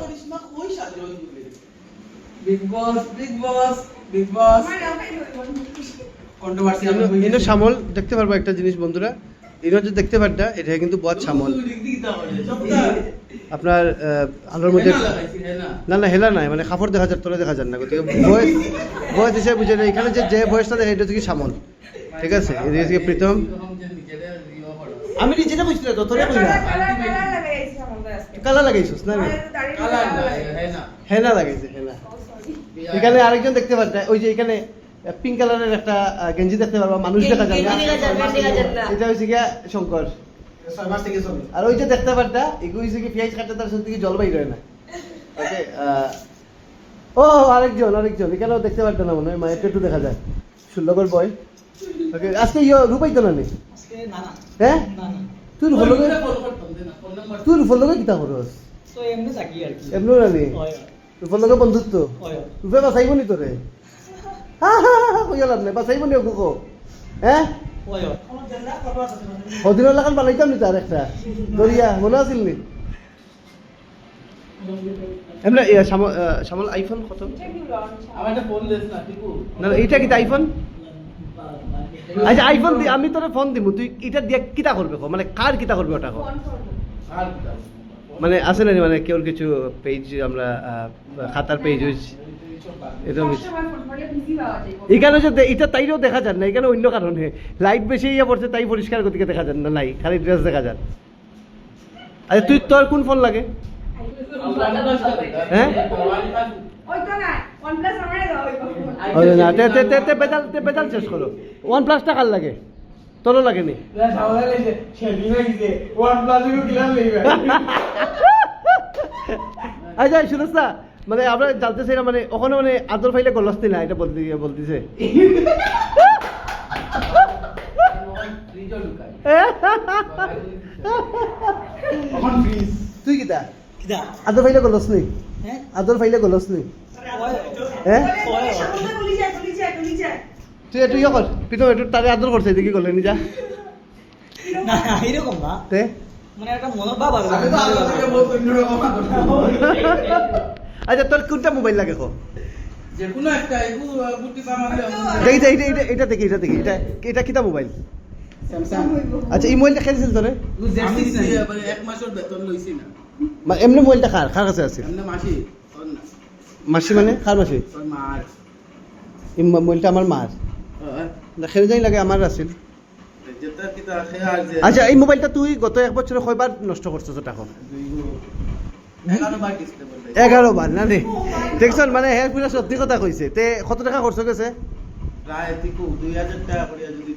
করিশ্মা কই সাজে ওই big boss big boss big boss controversy ইনো শ্যামল দেখতে পারব একটা জিনিস বন্ধুরা। ইনো যে দেখতে পারটা এটা কিন্তু বদ শ্যামল। আপনার আলোর মধ্যে না না হেলা নাই মানে কাপড় দেখা যায় তোরা দেখা যায় না। গতিকে বয়স বয়স হিসেবে বুঝে না এখানে যে যে বয়সটা দেখে এটা হচ্ছে কি শ্যামল। ঠিক আছে? এদিকে প্রীতম। আমি নিজেটা বুঝতে তো তোরা বুঝি না কালা লাগাইছিস না হেনা। লাগাইছে হেনা। এখানে আরেকজন দেখতে পারটা ওই যে এখানে পিঙ্ক কালারের একটা গেঞ্জি দেখতে পারবা মানুষ দেখা না। এটা হচ্ছে গিয়া শঙ্কর। আর ওই যে দেখতে পারটা এগুলো হচ্ছে কি পেঁয়াজ কাটতে তার সত্যি কি জল বাইর হয় না। ওকে ও আরেকজন আরেকজন এখানেও দেখতে পারতো না মনে হয় মায়ের একটু দেখা যায়। ষোলোকর বয় ওকে আজকে ইয়ে রূপাই তো না হ্যাঁ? তুই লগে তুই লগে কিতা করস? তো এমনি থাকি আর কি। এমনি না নেই হয়। রূপর লগে বন্ধুত্ব? হয় রূপে বাঁচাইব নি তোরে হা হা হা কইয়া লাভ নাই বাঁচাইব নি ওকে হ্যাঁ সদিনের লাগান বানাইতাম নি তার একটা? দরিয়া মনে আছিল নি? এমনি শ্যামল আইফোন কত? না টিকু না না, এইটা কি আইফোন আচ্ছা আইফোন দি আমি তোরে ফোন দিমু তুই এটা দিয়ে কিতা করবে? মানে কার কিতা করবে ওটা? মানে আছে না মানে কেউ কিছু পেজ আমরা খাতার পেজ মিছ- এখানে যে এটা তাইরেও দেখা যান না এখানে অন্য কারণে লাইট বেশি ইয়ে পড়ছে তাই পরিষ্কার গতিকে দেখা যান না নাই খালি ড্রেস দেখা যান আচ্ছা তুই তোর কোন ফোন লাগে হ্যাঁ? ওই না তে তে তে তে বেজাল তে বেজাল শেষ করো ওয়ান প্লাসটা কার লাগে? তোরও লাগে নি? আচ্ছা শুনছ না মানে আমরা জানতে চাই না মানে ওখানে মানে আদর ফাইলে গলস্তি না এটা বলতে বলতেছে। তুই কিতা? আদর ফাইলে গলস নি হ্যাঁ আদর ফাইলে গলস নি তুই ইয়ে কর প্রীতম একটু তারে আদর করছে দেখি নিজা? না। এরকম তে? মানে একটা মনোভাব অন্যরকম আচ্ছা তোর কোনটা মোবাইল লাগে কো? যে দেখি এটা এটা এটা দেখি এটা দেখি এটা এটা কিতা মোবাইল? আচ্ছা এই মোবাইলটা খেলছিল তোরে মানে এক মাসের বেতন লইছি না। এমনি মোবাইলটা কার? কার কাছে আছে? মাসি মানে? কার মাসি? মোবাইলটা আমার মার। খেলে যাই লাগে আমার আছিল। আচ্ছা এই মোবাইলটা তুই গত এক বছরে কয়বার নষ্ট করছিস টাকা এগারো বার ডিসপ্লে বলতে। এগারো বার না রে? দেখছেন মানে হে পুরো সত্যি কথা কইছে। তে কত টাকা খরচ গেছে? প্রায় তিকু দুই হাজার টাকা করে যদি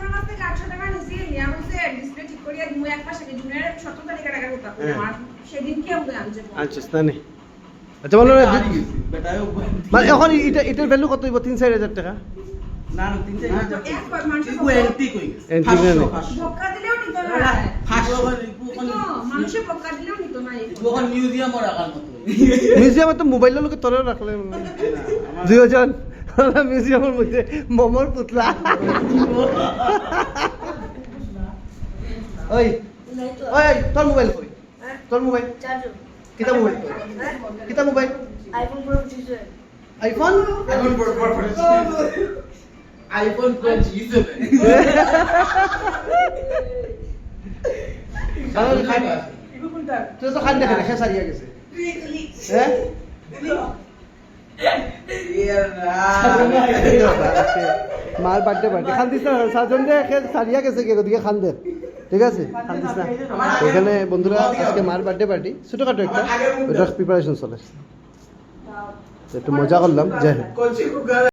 ডিসপ্লে মানে ডিসপ্লে আলা এখন দুই হাজার টাকা থেকে কমাইয়া নয়শো টাকা সেদিন কি আমি আচ্ছা আচ্ছা বলো মানে এখন এটা এটার ভ্যালু কত হইব? তিন চার হাজার টাকা? না না তিন চার হাজার একবার মানুষের টিকু এন্টি কই Antique না বক্কা দিলেও নিত না। ফাঁসশো তো বক্কা দিলেও নিত না এখন মিউজিয়ামও রাখার মতো। মিউজিয়ামে তো মোবাইলের লোকে তোরা রাখলে দুইজন মিউজিয়ামের মধ্যে মোমোর পুতলা। ওই। ওই তোর মোবাইল কই? হ্যাঁ? তোর মোবাইল কিতা মোবাইল? কিতা mobile iPhone pro. IPhone iPhone pro iPhone pro G seven তুই তো খান দেখে রেখে সারিয়া গেছে। হ্যাঁ? মার বার্থডে পার্টি খান দিস না সাজন যে সারিয়া গেছে কে ওদিকে খান দে ঠিক আছে? এখানে বন্ধুরা, আজকে মার বার্থডে পার্টি ছোটখাটো একটা। ওটা প্রিপারেশন চলে একটু মজা করলাম যাই কুকার